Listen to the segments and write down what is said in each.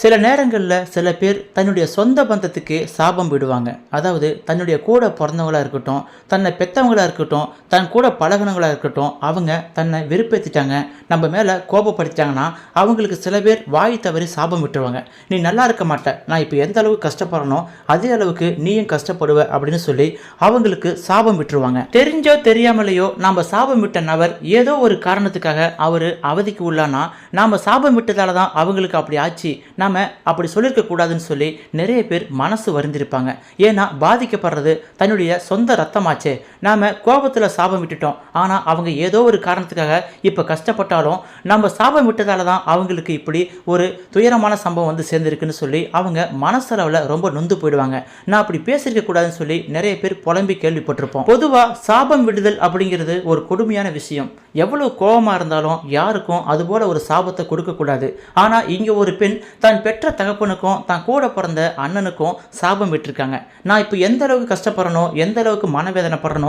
சில நேரங்களில் சில பேர் தன்னுடைய சொந்த பந்தத்துக்கு சாபம் விடுவாங்க. அதாவது தன்னுடைய கூட பிறந்தவங்களாக இருக்கட்டும் தன்னை பெற்றவங்களாக இருக்கட்டும் தன் கூட பழகினவங்களாக இருக்கட்டும் அவங்க தன்னை வெறுப்பேற்றிட்டாங்க நம்ம மேலே கோபப்படுத்திட்டாங்கன்னா அவங்களுக்கு சில பேர் வாய் தவறி சாபம் விட்டுருவாங்க. நீ நல்லா இருக்க மாட்ட. நான் இப்போ எந்த அளவுக்கு கஷ்டப்படணும் அதே அளவுக்கு நீயும் கஷ்டப்படுவ அப்படின்னு சொல்லி அவங்களுக்கு சாபம் விட்டுருவாங்க. தெரிஞ்சோ தெரியாமலேயோ நாம் சாபம் விட்ட நபர் ஏதோ ஒரு காரணத்துக்காக அவர் அவதிக்கு உள்ளானா நாம் சாபம் விட்டதால தான் அவங்களுக்கு அப்படி ஆச்சு. நாம் அப்படி சொல்லியிருக்கக்கூடாதுன்னு சொல்லி நிறைய பேர் மனசு வருந்திருப்பாங்க. ஏன்னா பாதிக்கப்படுறது தன்னுடைய சொந்த ரத்தமாச்சே. நாம் கோபத்தில் சாபம் விட்டுட்டோம். ஆனால் அவங்க ஏதோ ஒரு காரணத்துக்காக இப்போ கஷ்டப்பட்டாலும் நம்ம சாபம் விட்டதால தான் அவங்களுக்கு இப்படி ஒரு துயரமான சம்பவம் வந்து சேர்ந்துருக்குன்னு சொல்லி அவங்க மனசளவில் ரொம்ப நொந்து போயிடுவாங்க. நான் அப்படி பேசியிருக்க கூடாதுன்னு சொல்லி நிறைய பேர் புலம்பி கேள்விப்பட்டிருப்போம். பொதுவாக சாபம் விடுதல் அப்படிங்கிறது ஒரு கொடுமையான விஷயம். எவ்வளோ கோபமாக இருந்தாலும் யாருக்கும் அதுபோல் ஒரு சாபத்தை கொடுக்கக்கூடாது ஆனால் இங்கே ஒரு பெண் தன் பெற்ற தகப்பனுக்கும் தான் கூட பிறந்த அண்ணனுக்கும் சாபம் விட்டிருக்காங்க. நான் இப்போ எந்த அளவுக்கு கஷ்டப்படுறனோ எந்த அளவுக்கு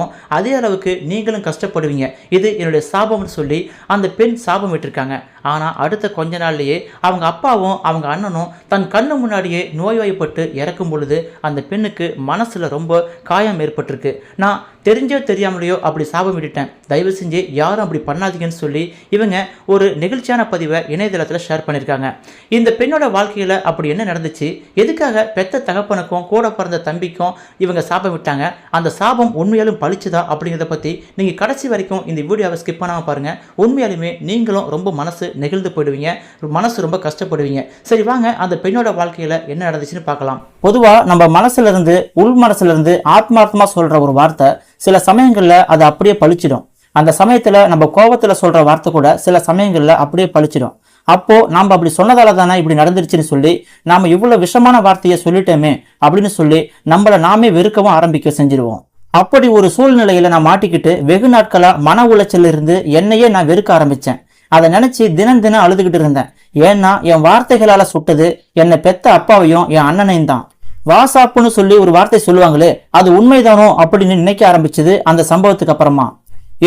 மனவேதனைப்படணும் அதே அளவுக்கு நீங்களும் கஷ்டப்படுவீங்க. இது என்னுடைய சாபம்னு சொல்லி அந்த பெண் சாபம் விட்டுருக்காங்க. ஆனால் அடுத்த கொஞ்ச நாள்லேயே அவங்க அப்பாவும் அவங்க அண்ணனும் தன் கண்ணு முன்னாடியே நோய்வாய்ப்பட்டு இறக்கும் பொழுது அந்த பெண்ணுக்கு மனசில் ரொம்ப காயம் ஏற்பட்டிருக்கு. நான் தெரிஞ்சோ தெரியாமலையோ அப்படி சாபம் விட்டுட்டேன். தயவு செஞ்சு யாரும் அப்படி பண்ணாதீங்கன்னு சொல்லி இவங்க ஒரு நெகிழ்ச்சியான பதிவை இணையதளத்தில் ஷேர் பண்ணியிருக்காங்க இந்த பெண்ணோட வாழ்க்கையில் அப்படி என்ன நடந்துச்சு? எதுக்காக பெத்த தகப்பனுக்கும் கூட பிறந்த தம்பிக்கும் இவங்க சாபம் விட்டாங்க? அந்த சாபம் உண்மையாலும் பழிச்சுதா அப்படிங்கிறத பற்றி நீங்கள் கடைசி வரைக்கும் இந்த வீடியோவை ஸ்கிப் பண்ணாமல் பாருங்கள் உண்மையாலுமே நீங்களும் ரொம்ப மனசு நெகிழ்ந்து போயிடுவீங்க. மனசு ரொம்ப கஷ்டப்படுவீங்க. சரி வாங்க அந்த பெண்ணோட வாழ்க்கையில் என்ன நடந்துச்சுன்னு பார்க்கலாம். பொதுவாக நம்ம மனசுலேருந்து உள் மனசுலேருந்து ஆத்மார்த்தமாக சொல்கிற ஒரு வார்த்தை சில சமயங்களில் அது அப்படியே பழிச்சிடும் அந்த சமயத்தில் நம்ம கோபத்தில் சொல்கிற வார்த்தை கூட சில சமயங்களில் அப்படியே பழிச்சிடும் அப்போது நாம் அப்படி சொன்னதால தானே இப்படி நடந்துருச்சுன்னு சொல்லி நாம் இவ்வளோ விஷமான வார்த்தையை சொல்லிட்டோமே அப்படின்னு சொல்லி நம்மளை நாமே வெறுக்கவும் ஆரம்பிக்க செஞ்சிருவோம். அப்படி ஒரு சூழ்நிலையில நான் மாட்டிக்கிட்டு வெகு நாட்களா மன உளைச்சல் இருந்து என்னையே நான் வெறுக்க ஆரம்பிச்சேன். அதை நினைச்சு தினம் தினம் அழுதுகிட்டு இருந்தேன். ஏன்னா என் வார்த்தைகளால சுட்டது என்னை பெத்த அப்பாவையும் என் அண்ணனையும் தான். வாசாப்புன்னு சொல்லி ஒரு வார்த்தை சொல்லுவாங்களே அது உண்மைதானோ அப்படின்னு நினைக்க ஆரம்பிச்சது அந்த சம்பவத்துக்கு அப்புறமா.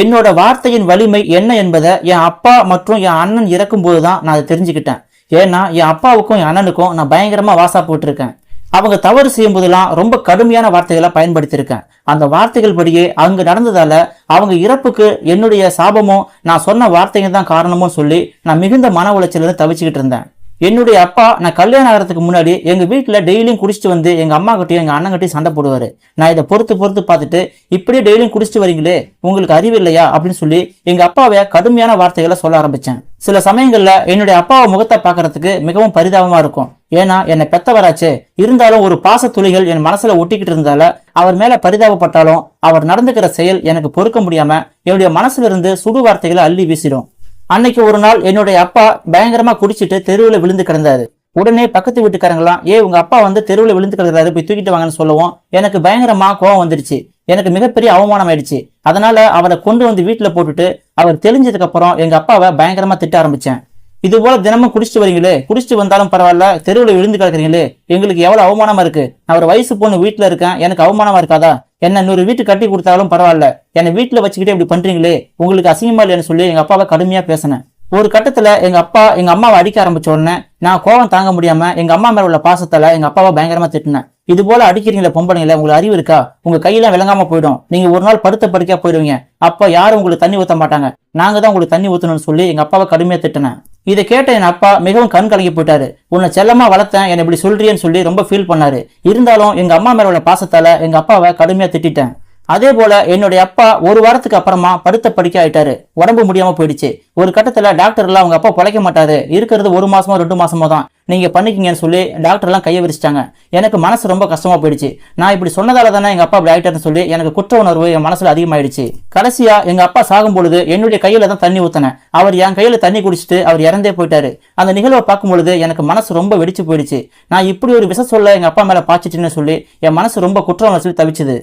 என்னோட வார்த்தையின் வலிமை என்ன என்பதை என் அப்பா மற்றும் என் அண்ணன் இறக்கும்போது தான் நான் அதை தெரிஞ்சுக்கிட்டேன். ஏன்னா என் அப்பாவுக்கும் என் அண்ணனுக்கும் நான் பயங்கரமா வாசா போட்டிருக்கேன் அவங்க தவறு செய்யும் போதெல்லாம் ரொம்ப கடுமையான வார்த்தைகளை பயன்படுத்தியிருக்கேன். அந்த வார்த்தைகள் படியே அங்கு நடந்ததால அவங்க இறப்புக்கு என்னுடைய சாபமும் நான் சொன்ன வார்த்தைங்க தான் காரணமும் சொல்லி நான் மிகுந்த மன உளைச்சலில் தவிச்சுக்கிட்டு இருந்தேன். என்னுடைய அப்பா நான் கல்யாணம் ஆகிறதுக்கு முன்னாடி எங்கள் வீட்டில் டெய்லியும் குடிச்சிட்டு வந்து எங்கள் அம்மா கிட்டையும் எங்கள் அண்ணன் சண்டை போடுவார். நான் இதை பொறுத்து பொறுத்து பார்த்துட்டு இப்படியே டெய்லியும் குடிச்சிட்டு வரீங்களே உங்களுக்கு அறிவு இல்லையா? அப்படின்னு சொல்லி எங்கள் அப்பாவை கடுமையான வார்த்தைகளை சொல்ல ஆரம்பித்தேன் சில சமயங்களில் என்னுடைய அப்பாவை முகத்தை பார்க்கறதுக்கு மிகவும் பரிதாபமாக இருக்கும். ஏன்னா என்னை பெத்தவராச்சு. இருந்தாலும் ஒரு பாச துளிகள் என் மனசுல ஒட்டிக்கிட்டு இருந்தால அவர் மேல பரிதாபப்பட்டாலும் அவர் நடந்துக்கிற செயல் எனக்கு பொறுக்க முடியாம என்னுடைய மனசுல இருந்து சுடு வார்த்தைகளை அள்ளி வீசிடும். அன்னைக்கு ஒரு நாள் என்னுடைய அப்பா பயங்கரமா குடிச்சிட்டு தெருவில் விழுந்து கிடந்தாரு. உடனே பக்கத்து வீட்டுக்காரங்களாம் ஏ உங்க அப்பா வந்து தெருவில் விழுந்து கிடக்கிறாரு போய் தூக்கிட்டு வாங்கன்னு சொல்லவும். எனக்கு பயங்கரமா கோவம் வந்துடுச்சு எனக்கு மிகப்பெரிய அவமானம் ஆயிடுச்சு. அதனால அவரை கொண்டு வந்து வீட்டுல போட்டுட்டு அவர் தெளிஞ்சதுக்கு அப்புறம் எங்க அப்பாவை பயங்கரமா திட்ட ஆரம்பிச்சேன். இது போல தினமும் குடிச்சிட்டு வரீங்களே? குடிச்சிட்டு வந்தாலும் பரவாயில்ல. தெருவில் விழுந்து கிடக்குறீங்களே? எங்களுக்கு எவ்வளவு அவமானமா இருக்கு. நான் ஒரு வயசு பொண்ணு வீட்டுல இருக்கேன். எனக்கு அவமானமா இருக்காதா? என்ன நூறு வீட்டு கட்டி கொடுத்தாலும் பரவாயில்ல. என்னை வீட்டுல வச்சுக்கிட்டே இப்படி பண்றீங்களே? உங்களுக்கு அசிங்கமா இல்லைன்னு சொல்லி எங்க அப்பாவை கடுமையா பேசினேன். ஒரு கட்டத்துல எங்க அப்பா எங்க அம்மாவை அடிக்க ஆரம்பிச்ச உடனே நான் கோவம் தாங்க முடியாம எங்க அம்மா மேல உள்ள பாசத்தால எங்க அப்பாவை பயங்கரமா திட்டினேன். இது போல அடிக்கிறீங்களே பொம்பளைங்களே உங்களுக்கு அறிவு இருக்கா? உங்க கையெல்லாம் விளங்காம போயிடும். நீங்க ஒரு நாள் படுத்த படுக்கையா போயிடுவீங்க அப்ப யாரும் உங்களுக்கு தண்ணி ஊத்த மாட்டாங்க. நாங்க தான் உங்களுக்கு தண்ணி ஊத்தணும்னு சொல்லி எங்க அப்பாவை கடுமையா திட்டினேன். இதை கேட்ட என் அப்பா மிகவும் கண் கலங்கி போயிட்டாரு. உன்னை செல்லமா வளர்த்தேன் என்னை இப்படி சொல்றியன்னு சொல்லி ரொம்ப ஃபீல் பண்ணாரு. இருந்தாலும் எங்க அம்மா மேல உள்ள பாசத்தால எங்க அப்பாவை கடுமையா திட்டிட்டேன். அதே போல என்னுடைய அப்பா ஒரு வாரத்துக்கு அப்புறமா படுத்த படுக்க ஆயிட்டாரு. உடம்பு முடியாம போயிடுச்சு. ஒரு கட்டத்துல டாக்டர் எல்லாம் அவங்க அப்பா பொழைக்க மாட்டாரு. இருக்கிறது ஒரு மாசமோ ரெண்டு மாசமோ தான். நீங்க பண்ணிக்கிங்கன்னு சொல்லி டாக்டர் எல்லாம் கையை விரிச்சிட்டாங்க. எனக்கு மனசு ரொம்ப கஷ்டமா போயிடுச்சு. நான் இப்படி சொன்னதால தானே எங்க அப்பா அப்படி ஆயிட்டாருன்னு சொல்லி எனக்கு குற்ற உணர்வு என் மனசுல அதிகமாயிடுச்சு. கடைசியா எங்க அப்பா சாகும் பொழுது என்னுடைய கையில தான் தண்ணி ஊத்தினேன். அவர் என் கையில தண்ணி குடிச்சிட்டு அவர் இறந்தே போயிட்டாரு. அந்த நிகழ்வை பார்க்கும் பொழுது எனக்கு மனசு ரொம்ப வெடிச்சு போயிடுச்சு. நான் இப்படி ஒரு விஷ சொல்ல எங்க அப்பா மேல பாய்ச்சிட்டுன்னு சொல்லி என் மனசு ரொம்ப குற்ற உணர்ச்சி தவிச்சது.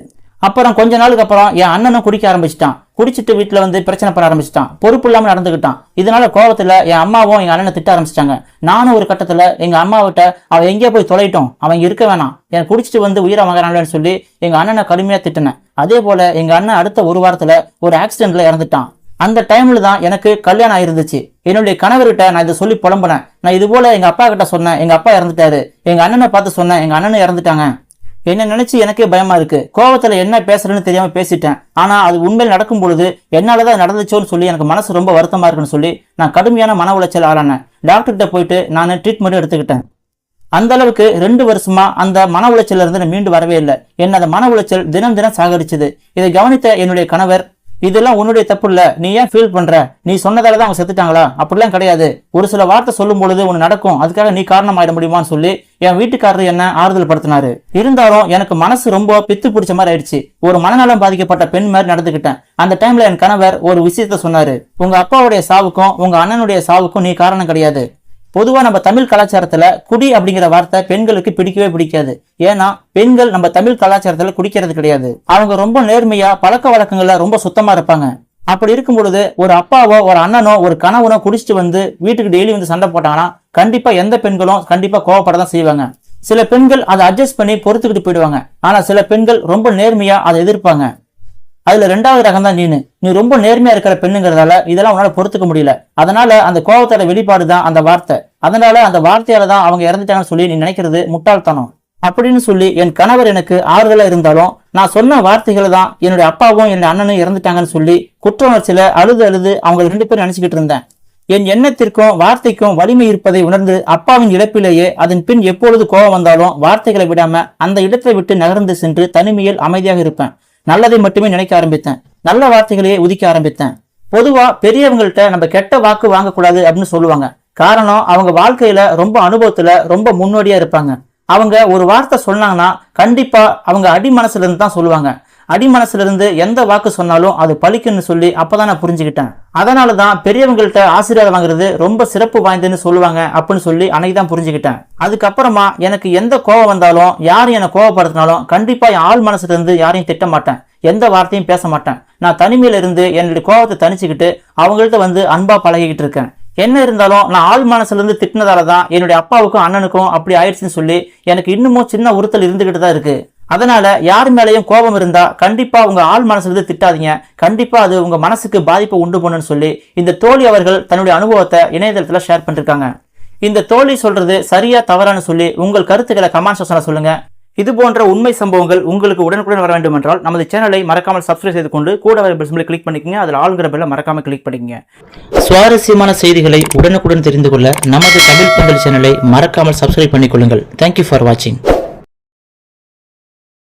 அப்புறம் கொஞ்ச நாளுக்கு அப்புறம் என் அண்ணனும் குடிக்க ஆரம்பிச்சிட்டான். குடிச்சிட்டு வீட்டில் வந்து பிரச்சனை பண்ண ஆரம்பிச்சிட்டான். பொறுப்பு இல்லாமல் நடந்துக்கிட்டான் இதனால கோபத்தில் என் அம்மாவும் எங்க அண்ணனை திட்ட ஆரம்பிச்சிட்டாங்க. நானும் ஒரு கட்டத்தில் எங்க அம்மாவிட்ட அவன் எங்கேயோ போய் தொலைட்டோம். அவன் இருக்க வேணாம். என் குடிச்சிட்டு வந்து உயிரை வாங்குறான்னு சொல்லி எங்க அண்ணனை கடுமையாக திட்டினேன். அதே போல எங்க அண்ணன் அடுத்த ஒரு வாரத்தில் ஒரு ஆக்சிடென்ட்ல இறந்துட்டான். அந்த டைம்ல தான் எனக்கு கல்யாணம் ஆயிருந்துச்சு. என்னுடைய கணவர்கிட்ட நான் இதை சொல்லி புலம்புனேன். நான் இது போல எங்க அப்பா கிட்ட சொன்னேன். எங்க அப்பா இறந்துட்டாரு. எங்க அண்ணனை பார்த்து சொன்னேன். எங்க அண்ணன் இறந்துட்டாங்க. என்ன நினைச்சு எனக்கே பயமா இருக்கு. கோவத்துல என்ன பேசுறேன்னு தெரியாம பேசிட்டேன். ஆனா அது உண்மையில் நடக்கும் பொழுது என்னாலதான் நடந்துச்சோன்னு சொல்லி எனக்கு மனசு ரொம்ப வருத்தமா இருக்குன்னு சொல்லி நான் கடுமையான மன உளைச்சல் ஆளானேன். டாக்டர்கிட்ட போயிட்டு நான் ட்ரீட்மெண்ட் எடுத்துக்கிட்டேன். அந்த அளவுக்கு ரெண்டு வருஷமா அந்த மன உளைச்சல்ல இருந்து நான் மீண்டு வரவே இல்லை. என்ன அந்த மன உளைச்சல் தினம் தினம் சாகடிச்சது. இதை கவனித்த என்னுடைய கணவர் இதெல்லாம் உன்னுடைய தப்பு இல்ல நீ ஏன் ஃபீல் பண்ற? நீ சொன்னதால தான் அவங்க செத்துட்டாங்களா? அப்படிலாம் கிடையாது. ஒரு சில வார்த்தை சொல்லும் பொழுது ஒன்று நடக்கும். அதுக்காக நீ காரணம் ஆயிட முடியுமான்னு சொல்லி என் வீட்டுக்காரர் என்ன ஆறுதல் படுத்தினாரு இருந்தாலும் எனக்கு மனசு ரொம்ப பித்து பிடிச்ச மாதிரி ஆயிடுச்சு. ஒரு மனநலம் பாதிக்கப்பட்ட பெண் மாதிரி நடந்துக்கிட்டேன் அந்த டைம்ல என் கணவர் ஒரு விஷயத்த சொன்னாரு. உங்க அப்பாவுடைய சாவுக்கும் உங்க அண்ணனுடைய சாவுக்கும் நீ காரணம் கிடையாது. பொதுவாக நம்ம தமிழ் கலாச்சாரத்தில் குடி அப்படிங்கிற வார்த்தை பெண்களுக்கு பிடிக்கவே பிடிக்காது. ஏன்னா பெண்கள் நம்ம தமிழ் கலாச்சாரத்தில் குடிக்கிறது கிடையாது. அவங்க ரொம்ப நேர்மையாக பழக்க வழக்கங்களில் ரொம்ப சுத்தமாக இருப்பாங்க. அப்படி இருக்கும் பொழுது ஒரு அப்பாவோ ஒரு அண்ணனோ ஒரு கணவனோ குடிச்சிட்டு வந்து வீட்டுக்கு டெய்லி வந்து சண்டை போட்டாங்கன்னா கண்டிப்பாக எந்த பெண்களும் கண்டிப்பாக கோவப்பட தான் செய்வாங்க. சில பெண்கள் அதை அட்ஜஸ்ட் பண்ணி பொறுத்துக்கிட்டு போயிடுவாங்க. ஆனால் சில பெண்கள் ரொம்ப நேர்மையாக அதை எதிர்ப்பாங்க. அதுல ரெண்டாவது ரகம் தான் நீனு. நீ ரொம்ப நேர்மையா இருக்கிற பெண்ணுங்கிறதால இதெல்லாம் உன்னால பொறுத்துக்க முடியல. அதனால அந்த கோபத்தோட வெளிப்பாடு தான் அந்த வார்த்தை. அதனால அந்த வார்த்தையால தான் அவங்க இறந்துட்டாங்கன்னு சொல்லி நீ நினைக்கிறது முட்டாள்தனம். அப்படின்னு சொல்லி என் கணவர் எனக்கு ஆறுதலா இருந்தாலும் நான் சொன்ன வார்த்தைகளை தான் என்னுடைய அப்பாவும் என்னுடைய அண்ணனும் இறந்துட்டாங்கன்னு சொல்லி குற்ற உணர்ச்சியில அழுது அழுது அவங்க ரெண்டு பேரும் நினைச்சுக்கிட்டு இருந்தேன். என் எண்ணத்திற்கும் வார்த்தைக்கும் வலிமை இருப்பதை உணர்ந்து அப்பாவின் இழப்பிலேயே அதன் பின் எப்பொழுது கோபம் வந்தாலும் வார்த்தைகளை விடாம அந்த இடத்தை விட்டு நகர்ந்து சென்று தனிமையில் அமைதியாக இருப்பேன். நல்லதை மட்டுமே நினைக்க ஆரம்பித்தேன். நல்ல வார்த்தைகளையே உதிக்க ஆரம்பித்தேன். பொதுவா பெரியவங்கள்ட்ட நம்ம கெட்ட வாக்கு வாங்கக்கூடாது அப்படின்னு சொல்லுவாங்க. காரணம் அவங்க வாழ்க்கையில ரொம்ப அனுபவத்துல ரொம்ப முன்னோடியா இருப்பாங்க. அவங்க ஒரு வார்த்தை சொன்னாங்கன்னா கண்டிப்பாக அவங்க அடி மனசுலேருந்து தான் சொல்லுவாங்க. அடி மனசுலேருந்து எந்த வாக்கு சொன்னாலும் அது பழிக்குன்னு சொல்லி அப்போ தான் நான் புரிஞ்சுக்கிட்டேன். அதனால தான் பெரியவங்கள்ட்ட ஆசீர்வாதம் வாங்குறது ரொம்ப சிறப்பு வாய்ந்ததுன்னு சொல்லுவாங்க அப்படின்னு சொல்லி அன்னைக்கு தான் புரிஞ்சுக்கிட்டேன். அதுக்கப்புறமா எனக்கு எந்த கோவம் வந்தாலும் யார் என்னை கோவப்படுத்தினாலும் கண்டிப்பாக என் ஆள் மனசுலேருந்து யாரையும் திட்ட மாட்டேன். எந்த வார்த்தையும் பேச மாட்டேன். நான் தனிமையில இருந்து என்னுடைய கோவத்தை தணிச்சுக்கிட்டு அவங்கள்ட்ட வந்து அன்பாக பழகிக்கிட்டு இருக்கேன். என்ன இருந்தாலும் நான் ஆள் மனசுலேருந்து திட்டினதால தான் என்னுடைய அப்பாவுக்கும் அண்ணனுக்கும் அப்படி ஆயிடுச்சுன்னு சொல்லி எனக்கு இன்னமும் சின்ன உறுத்தல் இருந்துகிட்டு தான் இருக்கு. அதனால யார் மேலேயும் கோபம் இருந்தா கண்டிப்பா உங்க ஆள் மனசுலேருந்து திட்டாதீங்க. கண்டிப்பா அது உங்க மனசுக்கு பாதிப்பை உண்டு பண்ணுன்னு சொல்லி இந்த தோழி அவர்கள் தன்னுடைய அனுபவத்தை இணையதளத்தில் ஷேர் பண்ணிருக்காங்க. இந்த தோழி சொல்றது சரியா தவறான்னு சொல்லி உங்கள் கருத்துக்களை கமெண்ட் செக்ஷன்ல சொல்லுங்க. இது போன்ற உண்மை சம்பவங்கள் உங்களுக்கு உடனுக்குடன் வர வேண்டும் என்றால் நமது சேனலை மறக்காமல் சப்ஸ்கிரைப் செய்து கொண்டு கூட வர பெல் கிளிக் பண்ணிக்கங்க. அதில் ஆளுங்கிற பெல்ல மறக்காம கிளிக் பண்ணிக்கங்க. சுவாரஸ்யமான செய்திகளை உடனுக்குடன் தெரிந்து கொள்ள நமது தமிழ் பந்தல் சேனலை மறக்காமல் சப்ஸ்கிரைப் பண்ணிக்கொள்ளுங்கள். தேங்க்யூ ஃபார் வாட்சிங்